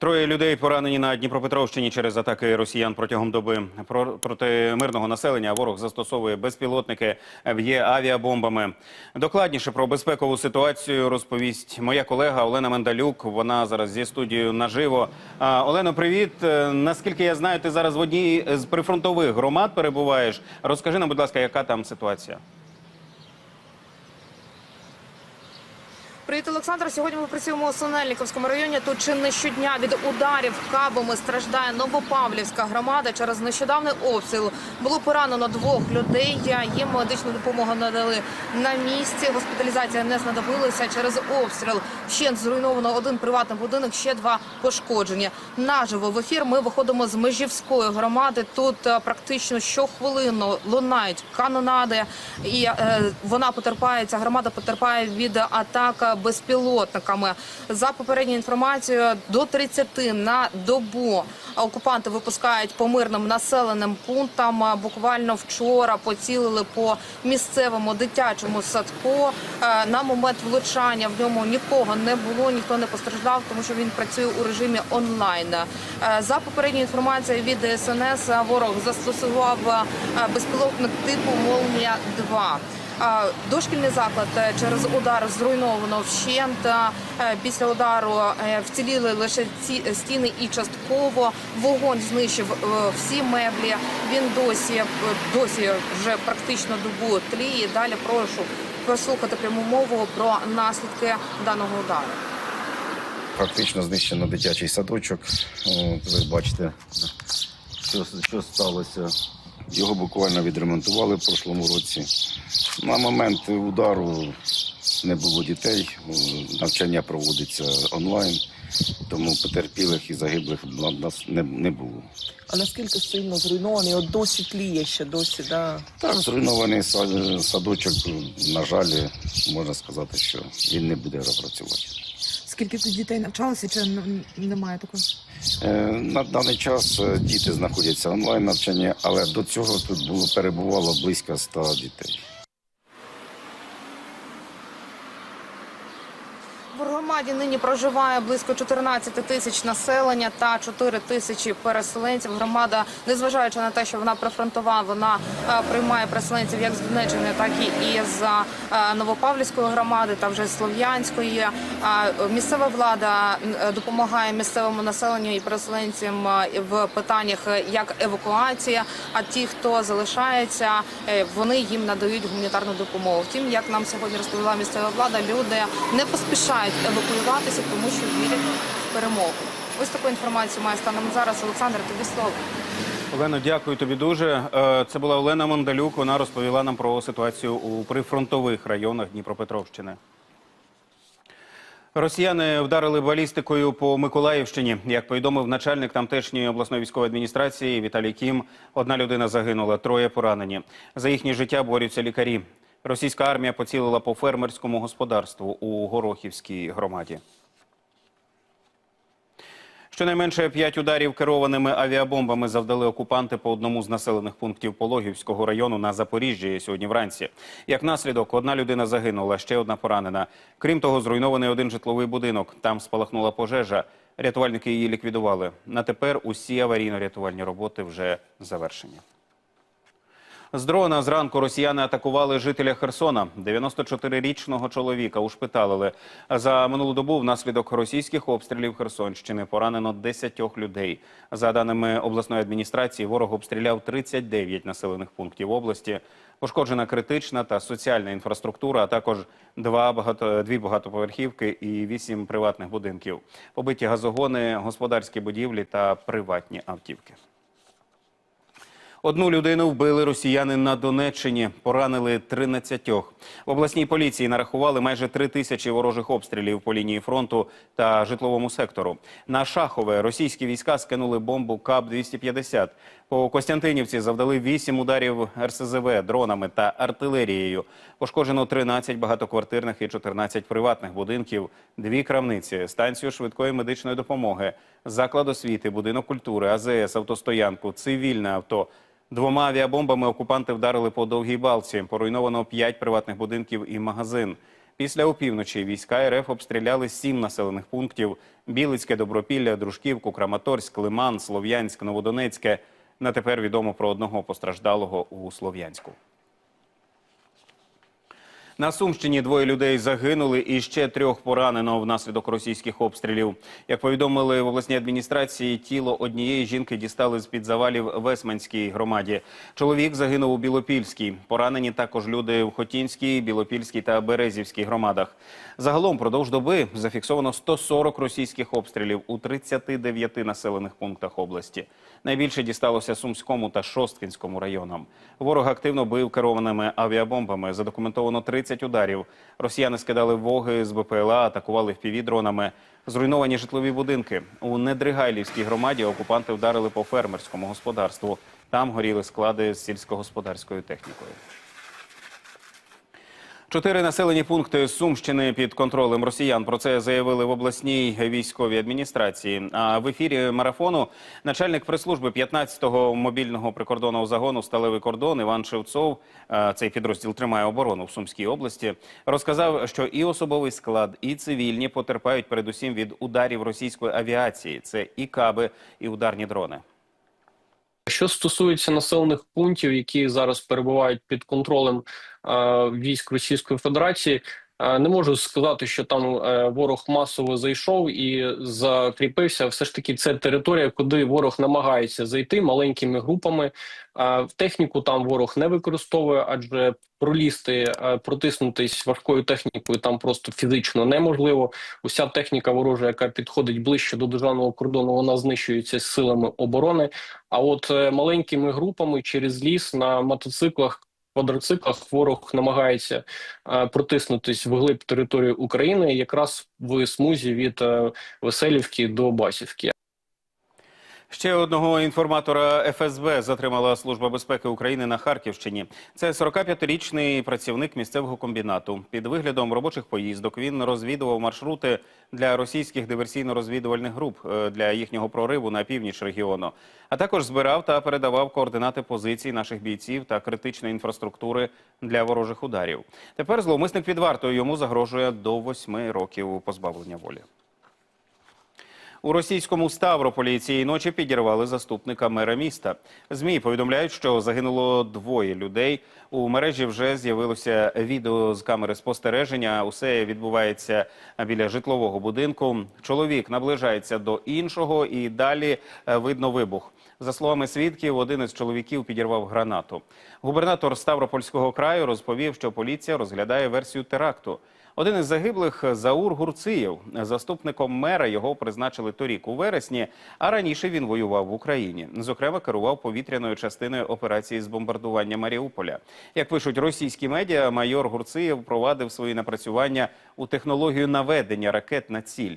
Троє людей поранені на Дніпропетровщині через атаки росіян протягом доби. Про- Проти мирного населення ворог застосовує безпілотники, б'є авіабомбами. Докладніше про безпекову ситуацію розповість моя колега Олена Мендалюк. Вона зараз зі студією наживо. Олено, привіт. Е, Наскільки я знаю, ти зараз в одній з прифронтових громад перебуваєш. Розкажи нам, будь ласка, яка там ситуація? Привіт, Олександр. Сьогодні ми працюємо у Синельниковському районі. Тут чи не щодня від ударів кабами страждає Новопавлівська громада. Через нещодавний обстріл було поранено двох людей. Їм медичну допомогу надали на місці. Госпіталізація не знадобилася через обстріл. Ще зруйновано один приватний будинок, ще два пошкоджені. Наживо в ефір ми виходимо з межівської громади. Тут е, практично щохвилинно лунають канонади, і е, вона потерпає. Ця громада потерпає від атак безпілотниками. За попередньою інформацією, до 30 на добу окупанти випускають по мирним населеним пунктам. Буквально вчора поцілили по місцевому дитячому садку. Е, На момент влучання в ньому нікого не було, ніхто не постраждав, тому що він працює у режимі онлайн. Е, За попередньою інформацією від ДСНС, ворог застосував е, безпілотник типу Молнія 2 а, Дошкільний заклад е, через удар зруйновано вщент. Е, Після удару е, вціліли лише ці стіни і частково. Вогонь знищив е, всі меблі. Він досі е, досі вже практично добу тліє. Далі прошу послухати пряму мову про наслідки даного удару. Практично знищено дитячий садочок. Ви бачите, що, що сталося. Його буквально відремонтували в прошлому році. На момент удару не було дітей, навчання проводиться онлайн, тому потерпілих і загиблих на нас не, не було. А наскільки сильно зруйнований? От досі тліє ще досі, да. Так, зруйнований садочок, на жаль, можна сказати, що він не буде працювати. Скільки тут дітей навчалося, чи немає такого? Е, На даний час е, діти знаходяться онлайн навчання, але до цього тут було перебувало близько 100 дітей. В громаді нині проживає близько 14 тисяч населення та 4 тисячі переселенців. Громада, незважаючи на те, що вона прифронтова, вона е, приймає переселенців як з Донеччини, так і із е, Новопавлівської громади та вже з Слов'янської. Е, Місцева влада допомагає місцевому населенню і переселенцям в питаннях як евакуація. А ті, хто залишається, вони їм надають гуманітарну допомогу. Втім, як нам сьогодні розповіла місцева влада, люди не поспішають евакуюватися, тому що вірять в перемогу. Ось таку інформацію має станом зараз. Олександр, тобі слово. Олено, дякую тобі дуже. Е, Це була Олена Мондалюк. Вона розповіла нам про ситуацію у прифронтових районах Дніпропетровщини. Росіяни вдарили балістикою по Миколаївщині. Як повідомив начальник тамтешньої обласної військової адміністрації Віталій Кім, одна людина загинула, троє поранені. За їхнє життя борються лікарі. Російська армія поцілила по фермерському господарству у Горохівській громаді. Щонайменше п'ять ударів керованими авіабомбами завдали окупанти по одному з населених пунктів Пологівського району на Запоріжжі сьогодні вранці. Як наслідок, одна людина загинула, ще одна поранена. Крім того, зруйнований один житловий будинок. Там спалахнула пожежа. Рятувальники її ліквідували. На тепер усі аварійно-рятувальні роботи вже завершені. З дрона зранку росіяни атакували жителя Херсона. 94-річного чоловіка ушпиталили. За минулу добу внаслідок російських обстрілів Херсонщини поранено 10 людей. За даними обласної адміністрації, ворог обстріляв 39 населених пунктів області. Пошкоджена критична та соціальна інфраструктура, а також два багато, дві багатоповерхівки і вісім приватних будинків. Побиті газогони, господарські будівлі та приватні автівки. Одну людину вбили росіяни на Донеччині, поранили 13. В обласній поліції нарахували майже три тисячі ворожих обстрілів по лінії фронту та житловому сектору. На Шахове російські війська скинули бомбу КАП-250. По Костянтинівці завдали 8 ударів РСЗВ дронами та артилерією. Пошкоджено 13 багатоквартирних і 14 приватних будинків, дві крамниці, станцію швидкої медичної допомоги, заклад освіти, будинок культури, АЗС, автостоянку, цивільне авто. Двома авіабомбами окупанти вдарили по довгій балці. Поруйновано п'ять приватних будинків і магазин. Після опівночі війська РФ обстріляли сім населених пунктів: Білицьке, Добропілля, Дружківку, Краматорськ, Лиман, Слов'янськ, Новодонецьке. На тепер відомо про одного постраждалого у Слов'янську. На Сумщині двоє людей загинули і ще трьох поранено внаслідок російських обстрілів. Як повідомили в обласній адміністрації, тіло однієї жінки дістали з-під завалів в Весманській громаді. Чоловік загинув у Білопільській. Поранені також люди в Хотінській, Білопільській та Березівській громадах. Загалом продовж доби зафіксовано 140 російських обстрілів у 39 населених пунктах області. Найбільше дісталося Сумському та Шосткинському районам. Ворог активно бив керованими авіабомбами. Задокументовано 30 ударів. Росіяни скидали воги з БПЛА, атакували впівдронами. Зруйновані житлові будинки. У Недригайлівській громаді окупанти вдарили по фермерському господарству. Там горіли склади з сільськогосподарською технікою. Чотири населені пункти Сумщини під контролем росіян. Про це заявили в обласній військовій адміністрації. А в ефірі марафону начальник прес-служби 15-го мобільного прикордонного загону Сталевий кордон Іван Шевцов. е, Цей підрозділ тримає оборону в Сумській області. Розказав, що і особовий склад, і цивільні потерпають передусім від ударів російської авіації. Це і каби, і ударні дрони. Що стосується населених пунктів, які зараз перебувають під контролем е, військ Російської Федерації, не можу сказати, що там е, ворог масово зайшов і закріпився. Все ж таки, це територія, куди ворог намагається зайти маленькими групами. Е, в техніку там ворог не використовує, адже пролізти, е, протиснутись важкою технікою там просто фізично неможливо. Уся техніка ворожа, яка підходить ближче до державного кордону, вона знищується силами оборони. А от е, маленькими групами через ліс на мотоциклах. Квадроциклах ворог намагається протиснутись вглиб території України, якраз в смузі від е, Веселівки до Басівки. Ще одного інформатора ФСБ затримала Служба безпеки України на Харківщині. Це 45-річний працівник місцевого комбінату. Під виглядом робочих поїздок він розвідував маршрути для російських диверсійно-розвідувальних груп е, для їхнього прориву на північ регіону. А також збирав та передавав координати позицій наших бійців та критичної інфраструктури для ворожих ударів. Тепер зловмисник під вартою йому загрожує до восьми років позбавлення волі. У російському Ставрополі цієї ночі підірвали заступника мера міста. Змі повідомляють, що загинуло двоє людей. У мережі вже з'явилося відео з камери спостереження. Усе відбувається біля житлового будинку. Чоловік наближається до іншого, і далі е, видно вибух. За словами свідків, один із чоловіків підірвав гранату. Губернатор Ставропольського краю розповів, що поліція розглядає версію теракту. Один із загиблих Заур Гурциєв. Заступником мера його призначили торік у вересні, а раніше він воював в Україні. Зокрема, керував повітряною частиною операції з бомбардування Маріуполя. Як пишуть російські медіа, майор Гурциєв провадив свої напрацювання у технологію наведення ракет на ціль.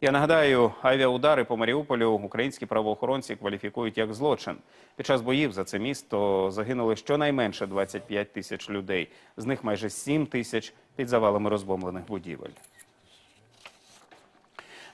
Я нагадаю, авіаудари по Маріуполю українські правоохоронці кваліфікують як злочин. Під час боїв за це місто загинули щонайменше 25 тисяч людей. З них майже 7 тисяч під завалами розбомблених будівель.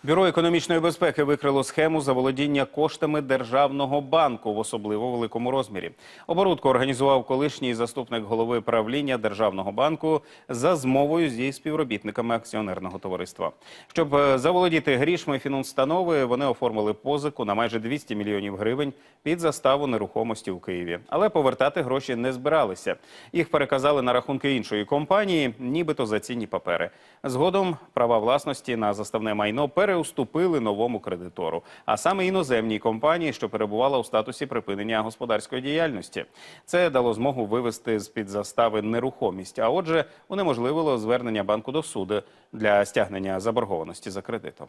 Бюро економічної безпеки викрило схему заволодіння коштами державного банку в особливо великому розмірі. Оборудку організував колишній заступник голови правління державного банку за змовою зі співробітниками акціонерного товариства. Щоб е, заволодіти грішми фінустанови, вони оформили позику на майже 200 мільйонів гривень під заставу нерухомості в Києві. Але повертати гроші не збиралися. Їх переказали на рахунки іншої компанії, нібито за цінні папери. Згодом права власності на заставне майно переуступили новому кредитору, а саме іноземній компанії, що перебувала у статусі припинення господарської діяльності. Це дало змогу вивести з під застави нерухомість, а отже, унеможливило звернення банку до суду для стягнення заборгованості за кредитом.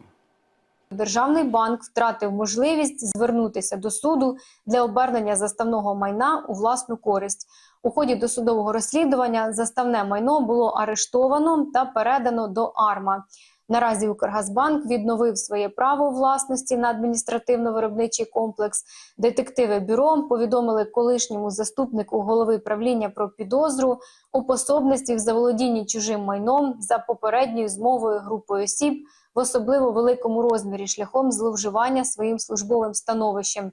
Державний банк втратив можливість звернутися до суду для обернення заставного майна у власну користь. У ході досудового розслідування заставне майно було арештовано та передано до АРМА. Наразі Укргазбанк відновив своє право власності на адміністративно-виробничий комплекс. Детективи бюро повідомили колишньому заступнику голови правління про підозру у пособництві в заволодінні чужим майном за попередньою змовою групою осіб в особливо великому розмірі шляхом зловживання своїм службовим становищем.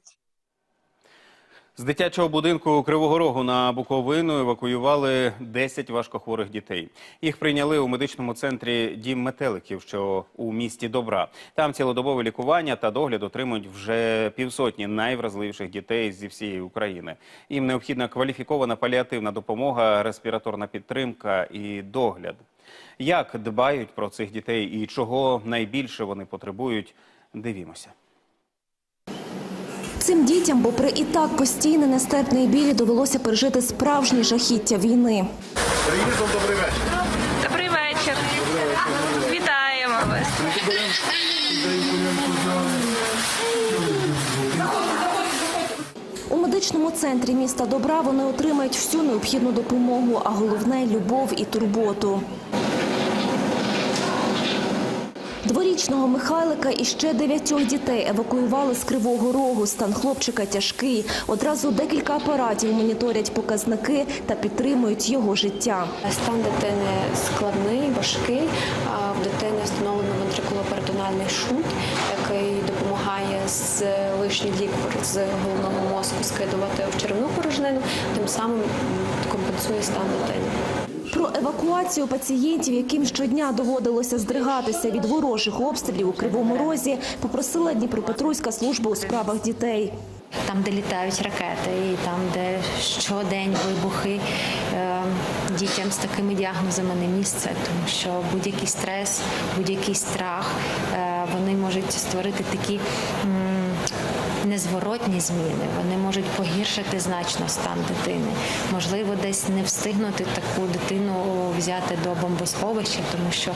З дитячого будинку Кривого Рогу на Буковину евакуювали 10 важкохворих дітей. Їх прийняли у медичному центрі Дім Метеликів, що у місті Добра. Там цілодобове лікування та догляд отримують вже півсотні найвразливіших дітей зі всієї України. Їм необхідна кваліфікована паліативна допомога, респіраторна підтримка і догляд. Як дбають про цих дітей і чого найбільше вони потребують, дивімося. Цим дітям, попри і так постійне нестерпний білі, довелося пережити справжні жахіття війни. Добрий вечір. Вітаємо вас. У медичному центрі міста Добра вони отримають всю необхідну допомогу, а головне любов і турботу. Дворічного Михайлика і ще дев'ятьох дітей евакуювали з Кривого Рогу. Стан хлопчика тяжкий. Одразу декілька апаратів моніторять показники та підтримують його життя. Стан дитини складний, важкий. В дитини встановлено ventriculoperitoneальний шунт, який допомагає з лишній ліквор з головного мозку скидувати в черевну порожнину, тим самим компенсує стан дитини. Про евакуацію пацієнтів, яким щодня доводилося здригатися від ворожих обстрілів у Кривому Розі, попросила Дніпропетровська служба у справах дітей. Там, де літають ракети, і там, де щодень вибухи, е, дітям з такими діагнозами не місце, тому що будь-який стрес, будь-який страх е, вони можуть створити такі. Незворотні зміни вони можуть погіршити значно стан дитини. Можливо, десь не встигнути таку дитину взяти до бомбосховища, тому що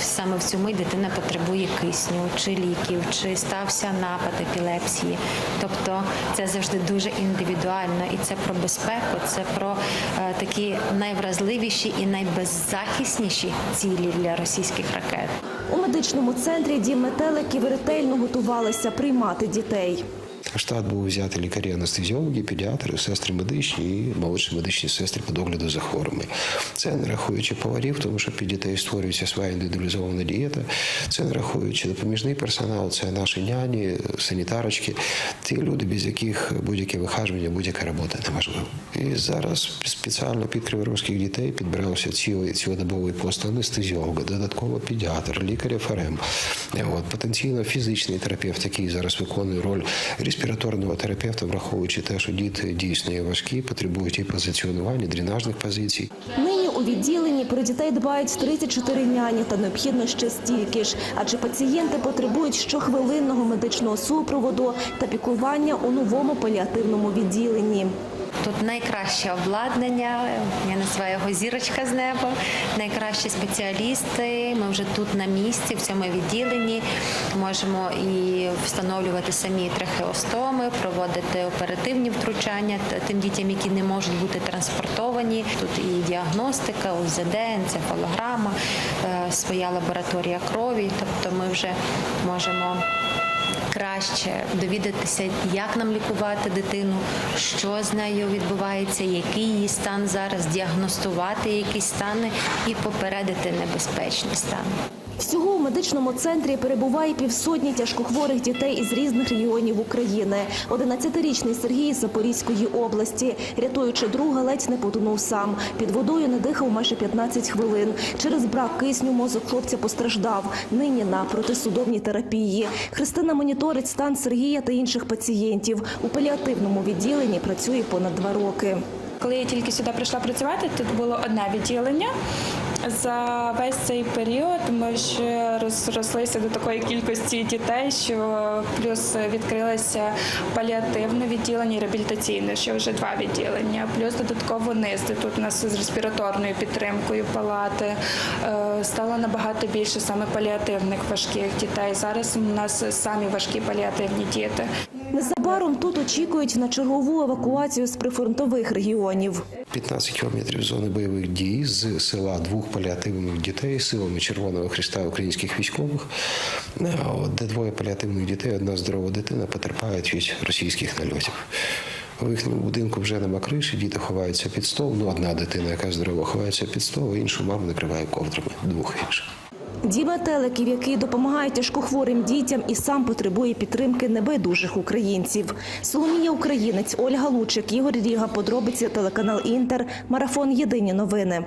саме в цю мить дитина потребує кисню чи ліків, чи стався напад епілепсії. Тобто це завжди дуже індивідуально, і це про безпеку, це про е, такі найвразливіші і найбеззахисніші цілі для російських ракет. У медичному центрі дім метеликів ретельно готувалися приймати дітей. Штат був взяти лікарі, анестезіологи, педіатри, сестри медичні і молодші медичні сестри по догляду за хворими. Це не рахуючи поварів, тому що під дітей створюється своя індивідуалізована дієта. Це не рахуючи допоміжний персонал, це наші няні, санітарочки, ті люди, без яких будь-яке вихажування, будь-яка робота неможлива. І зараз спеціально під криворозьких дітей підбирався цілий цілодобовий пост анестезіолога, додатково педіатр, лікар ФРМ, от, потенційно фізичний терапевт, який зараз виконує роль респіраторного терапевта, враховуючи те, що діти дійсно є важкі, потребують і позиціонування, дренажних позицій. Нині у відділенні про дітей дбають 34 няні та необхідно ще стільки ж, адже пацієнти потребують щохвилинного медичного супроводу та пікування у новому паліативному відділенні. Тут найкраще обладнання, я називаю його зірочка з неба, найкращі спеціалісти. Ми вже тут на місці, в цьому відділенні. Можемо і встановлювати самі трахеостоми, проводити оперативні втручання тим дітям, які не можуть бути транспортовані. Тут і діагностика, УЗД, енцефалограма, е, своя лабораторія крові. Тобто ми вже можемо краще довідатися, як нам лікувати дитину, що з нею відбувається, який її стан зараз, діагностувати якісь стани і попередити небезпечні стани. Всього у медичному центрі перебуває півсотні тяжкохворих дітей із різних регіонів України. 11-річний Сергій Запорізької області, рятуючи друга, ледь не потонув сам. Під водою не дихав майже 15 хвилин. Через брак кисню мозок хлопця постраждав. Нині на протисудовній терапії. Христина моніторить стан Сергія та інших пацієнтів. У паліативному відділенні працює понад два роки. Коли я тільки сюди прийшла працювати, тут було одне відділення. За весь цей період ми вже розрослися до такої кількості дітей, що плюс відкрилося паліативне відділення і реабілітаційне, що вже два відділення. Плюс додатково низ, де тут у нас з респіраторною підтримкою палати. Е, Стало набагато більше саме паліативних важких дітей. Зараз у нас самі важкі паліативні діти. Незабаром тут очікують на чергову евакуацію з прифронтових регіонів. 15 кілометрів зони бойових дій з села двох паліативних дітей силами Червоного Христа українських військових, е, де двоє паліативних дітей, одна здорова дитина потерпають від російських нальотів. У їхньому будинку вже нема криші, діти ховаються під стол. Ну, одна дитина, яка здорова, ховається під стол, а іншу маму накриває ковдрами, двох інших. Дім метеликів, який допомагає тяжкохворим дітям і сам потребує підтримки небайдужих українців. Соломія Українець, Ольга Лучик, Ігор Ріга. Подробиці телеканал Інтер. Марафон Єдині новини.